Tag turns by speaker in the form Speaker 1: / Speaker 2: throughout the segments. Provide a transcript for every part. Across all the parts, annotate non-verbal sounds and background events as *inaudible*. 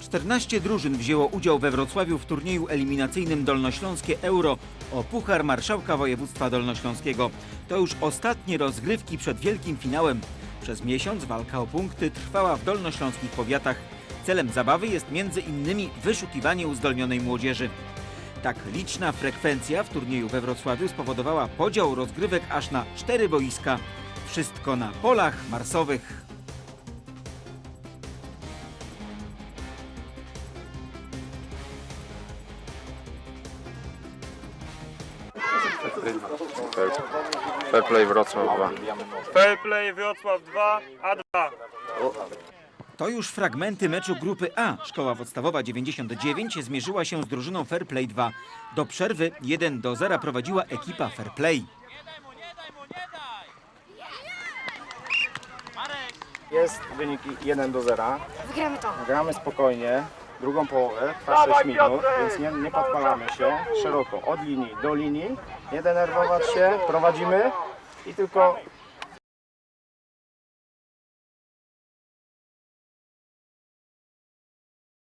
Speaker 1: 14 drużyn wzięło udział we Wrocławiu w turnieju eliminacyjnym Dolnośląskie Euro o Puchar Marszałka Województwa Dolnośląskiego. To już ostatnie rozgrywki przed wielkim finałem. Przez miesiąc walka o punkty trwała w dolnośląskich powiatach. Celem zabawy jest między innymi wyszukiwanie uzdolnionej młodzieży. Tak liczna frekwencja w turnieju we Wrocławiu spowodowała podział rozgrywek aż na cztery boiska. Wszystko na polach marsowych.
Speaker 2: Fair Play Wrocław 2.
Speaker 3: Fair Play Wrocław 2, A2.
Speaker 1: To już fragmenty meczu grupy A. Szkoła podstawowa 99 zmierzyła się z drużyną Fair Play 2. Do przerwy 1 do 0 prowadziła ekipa Fair Play.
Speaker 2: Jest wynik 1 do 0.
Speaker 4: Wygramy to.
Speaker 2: Gramy spokojnie. Drugą połowę, trwa 6 minut, więc nie, nie podpalamy się. Szeroko, od linii do linii. Nie denerwować się, prowadzimy i tylko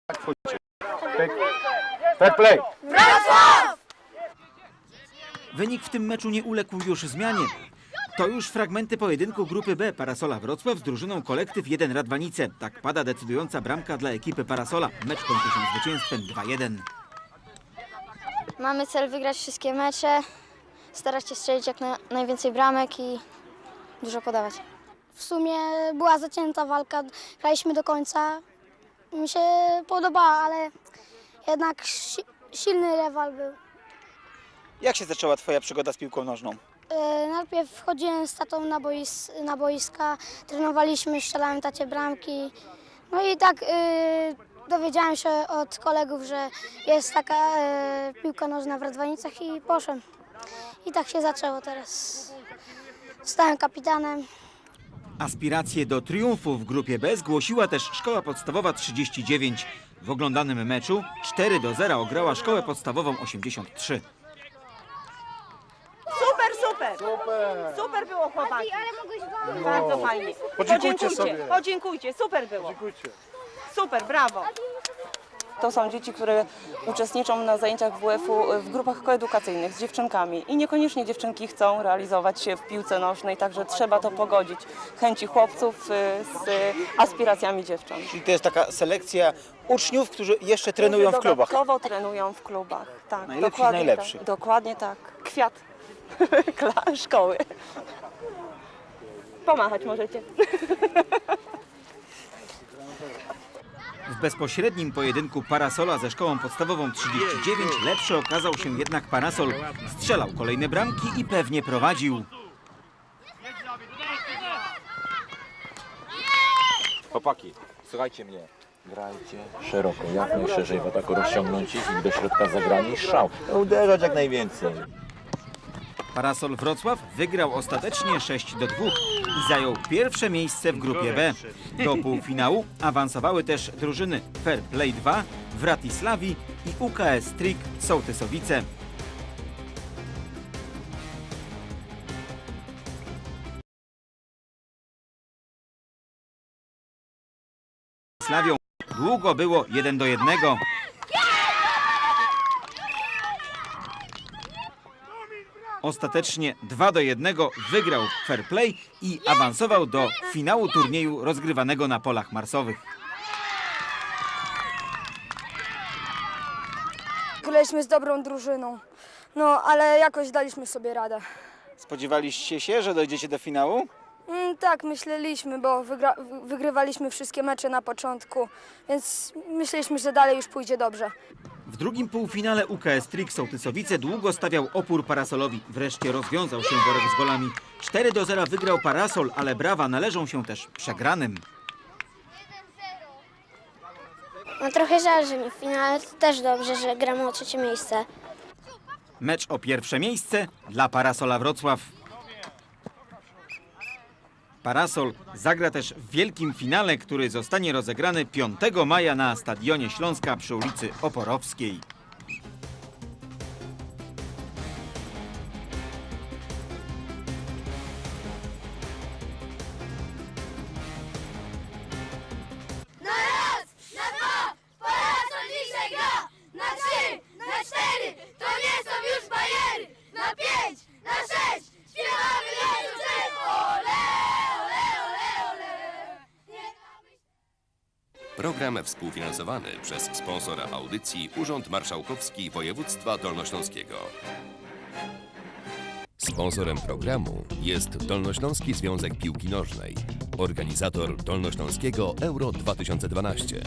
Speaker 2: tak wchodzicie. Pyk. Fair play!
Speaker 1: Wynik w tym meczu nie uległ już zmianie. To już fragmenty pojedynku grupy B Parasola Wrocław z drużyną kolektyw 1 Radwanice. Tak pada decydująca bramka dla ekipy Parasola. Mecz kończy się zwycięstwem 2-1.
Speaker 4: Mamy cel wygrać wszystkie mecze, starać się strzelić jak na, najwięcej bramek i dużo podawać. W sumie była zacięta walka, graliśmy do końca. Mi się podobała, ale jednak si silny rywal był.
Speaker 5: Jak się zaczęła Twoja przygoda z piłką nożną?
Speaker 4: E, Najpierw wchodziłem z tatą na, bois, na boiska, trenowaliśmy, strzelałem tacie bramki. No i tak e, dowiedziałem się od kolegów, że jest taka e, piłka nożna w Radwanicach i poszłem. I tak się zaczęło teraz. Zostałem kapitanem.
Speaker 1: Aspiracje do triumfu w grupie B zgłosiła też Szkoła Podstawowa 39. W oglądanym meczu 4 do 0 ograła Szkołę Podstawową 83.
Speaker 6: Super, super! Było chłopaki. Bardzo fajnie.
Speaker 2: Podziękujcie sobie.
Speaker 6: Podziękujcie, super było. Super, brawo. To są dzieci, które uczestniczą na zajęciach WF-u w grupach koedukacyjnych z dziewczynkami i niekoniecznie dziewczynki chcą realizować się w piłce nożnej, także trzeba to pogodzić. Chęci chłopców y, z aspiracjami dziewcząt.
Speaker 5: Czyli to jest taka selekcja uczniów, którzy jeszcze trenują w klubach.
Speaker 6: Dodatkowo trenują w klubach. Tak,
Speaker 5: Najlepsi z
Speaker 6: dokładnie
Speaker 5: najlepszych.
Speaker 6: Tak, dokładnie tak. Kwiat *laughs* Kla- szkoły. Pomachać możecie.
Speaker 1: W bezpośrednim pojedynku Parasola ze Szkołą Podstawową 39 lepszy okazał się jednak Parasol. Strzelał kolejne bramki i pewnie prowadził.
Speaker 7: Chłopaki, słuchajcie mnie. Grajcie szeroko, jak najszerzej w ataku rozciągnąć ich i do środka zagrani strzał. Uderzać jak najwięcej.
Speaker 1: Parasol Wrocław wygrał ostatecznie 6 do 2 i zajął pierwsze miejsce w grupie B. Do półfinału awansowały też drużyny Fair Play 2, Wratisławi i UKS Trik Sołtysowice. Slawią długo było 1 do 1. Ostatecznie 2 do 1 wygrał Fair Play i awansował do finału turnieju rozgrywanego na polach marsowych.
Speaker 8: Graliśmy z dobrą drużyną, no ale jakoś daliśmy sobie radę.
Speaker 5: Spodziewaliście się, że dojdziecie do finału?
Speaker 8: Mm, tak, myśleliśmy, bo wygra- wy- wygrywaliśmy wszystkie mecze na początku, więc myśleliśmy, że dalej już pójdzie dobrze.
Speaker 1: W drugim półfinale UKS Trik Sołtysowice długo stawiał opór Parasolowi. Wreszcie rozwiązał się worek z golami. 4 do 0 wygrał Parasol, ale brawa należą się też przegranym.
Speaker 4: No trochę żal, że nie w finale, to też dobrze, że gramy o trzecie miejsce.
Speaker 1: Mecz o pierwsze miejsce dla Parasola Wrocław. Parasol zagra też w wielkim finale, który zostanie rozegrany 5 maja na Stadionie Śląska przy ulicy Oporowskiej.
Speaker 9: Program współfinansowany przez sponsora audycji Urząd Marszałkowski Województwa Dolnośląskiego. Sponsorem programu jest Dolnośląski Związek Piłki Nożnej, organizator Dolnośląskiego Euro 2012.